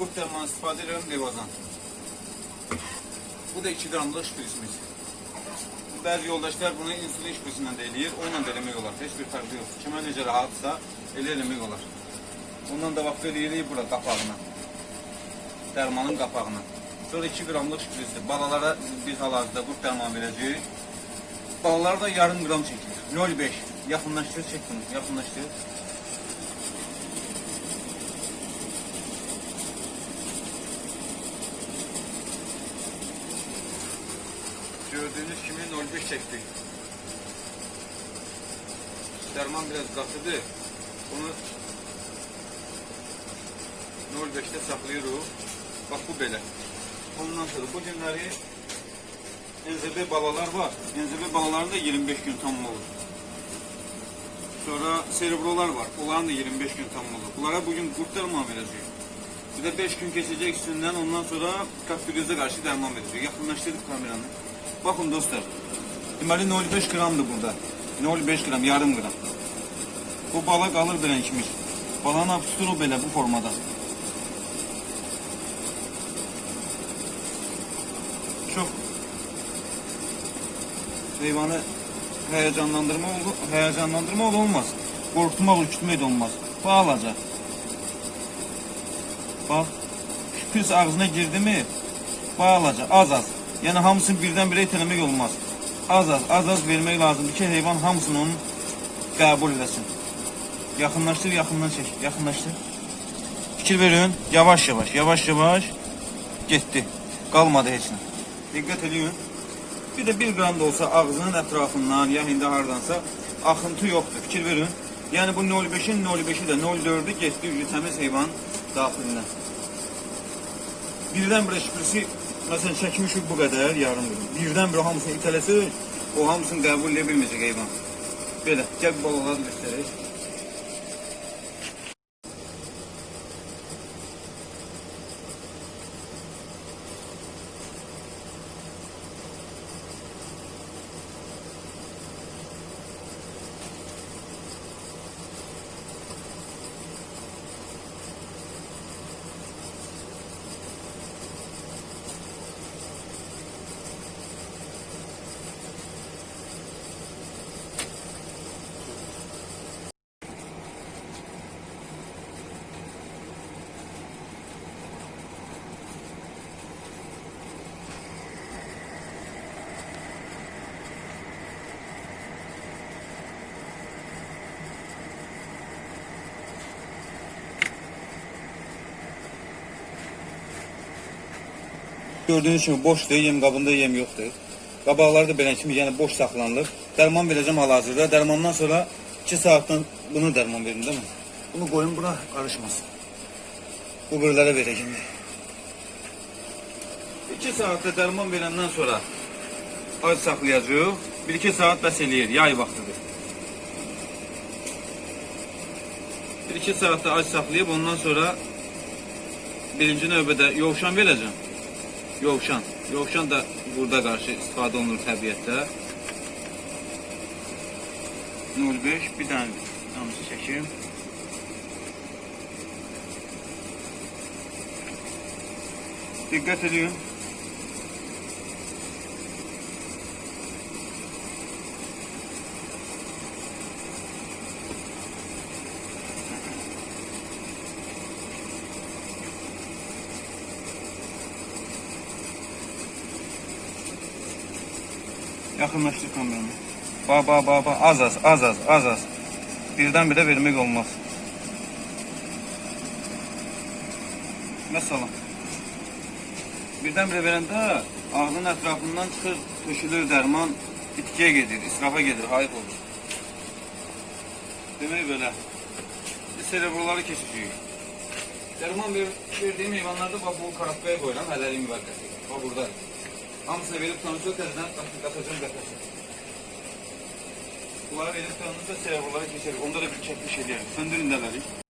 kurt dərmanı istifadə edirəm Levazan. Bu da 2 qramlıq şprisimiz. Bəzi yoldaşlar bunu insulin şprisindən də eləyir. Onunla da eləmək olar. Heç bir fərqi yox. Necə rahatsa elə eləmək olar. Ondan da vaxt eləyirik bura qapağına. Dərmanın qapağına. Sonra 2 qramlıq şprisdir. Balalara biz hal-hazırda qurt dərmanı verəcəyik. Balalar da yarım qram çəkilir. 0,5. Yaxınlaşdır, çək bunu. Yaxınlaşdır. Gördüğünüz kimi 0,5 çektik. Derman biraz katıdı. Onu 0,5'te saklıyoruz. Bak bu böyle. Ondan sonra bu günleri enzebe balalar var. Enzebe balaların da 25 gün tam olur. Sonra serebrolar var. Onların da 25 gün tam olur. Bunlara bugün kurt derman vereceğiz. Bir de 5 gün geçecek üstünden ondan sonra kaptürüze karşı derman verecek. Yakınlaştırdık kameranı. Bakın dostlar. Deməli 0,5 gramdır burada. 0,5 gram, yarım gram. Bu kimi. Balanın hap tutur o belə bu formada. Çox heyvanı heyecanlandırma oldu, heyecanlandırma oldu olmaz. Korkutmak, ürkütmek de olmaz. Bağlaca. Bak, pis ağzına girdi mi, bağlaca, az az. Yani hamısını birden-birə itələmək olmaz. Az az, az az vermək lazımdır ki, heyvan hamısını onun qəbul eləsin. Yaxınlaşdır, yaxından çək, yaxınlaşdır. Fikir verin, yavaş yavaş, yavaş yavaş getdi. Qalmadı heç nə. Diqqət edin. Bir də 1 qram da olsa ağzının ətrafından, ya indi hardansa axıntı yoxdur. Fikir verin. Yəni bu 0,5-in 0,5-i də 0,4-ü getdi üzü təmiz heyvan daxilinə. Birdən-birə şübhəsi məsələn çəkmişik bu qədər yarım qram. Birdən-birə hamısını itələsək, o hamısını qəbul edə bilməyəcək heyvan. Belə, gəl balaları göstərək. Gördüğünüz kimi boşdur, yem qabında yem yoxdur. Qabaqları da belə kimi, yəni boş saxlanılır. Dərman verəcəm hal-hazırda. Dərmandan sonra 2 saatdan bunu dərman verin, değil mi? Bunu qoyun bura qarışmasın. Bu birilərə verəcəm. 2 saatdə dərman verəndən sonra ac saxlayacağıq. 1-2 saat bəs eləyir, yay vaxtıdır. 1-2 saatdə ac saxlayıb ondan sonra birinci növbədə yovşan verəcəm. Yovşan. Yovşan da burada qarşı istifadə olunur təbiətdə. 05 bir dənə damcı çəkim. Diqqət edin. Yaxınlaşdır kameranı. Ba ba ba ba az az az az az az. Birdən-birə vermək olmaz. Məsələn. Birdən-birə verəndə ağzının ətrafından çıxır, tökülür dərman, bitkiyə gedir, israfa gedir, hayıf olur. Demək belə. Biz serebroları keçəcəyik. Dərman ver, verdiyim heyvanlarda bax bu karapkaya qoyuram, hələlik müvəqqəti. Bax buradadır. Hamısını verip tanışıyor tezden katacağım katacağım. Bunlara verip tanışırsa serverlara geçeriz. Onda da bir çekmiş ediyor. Söndürün demedik.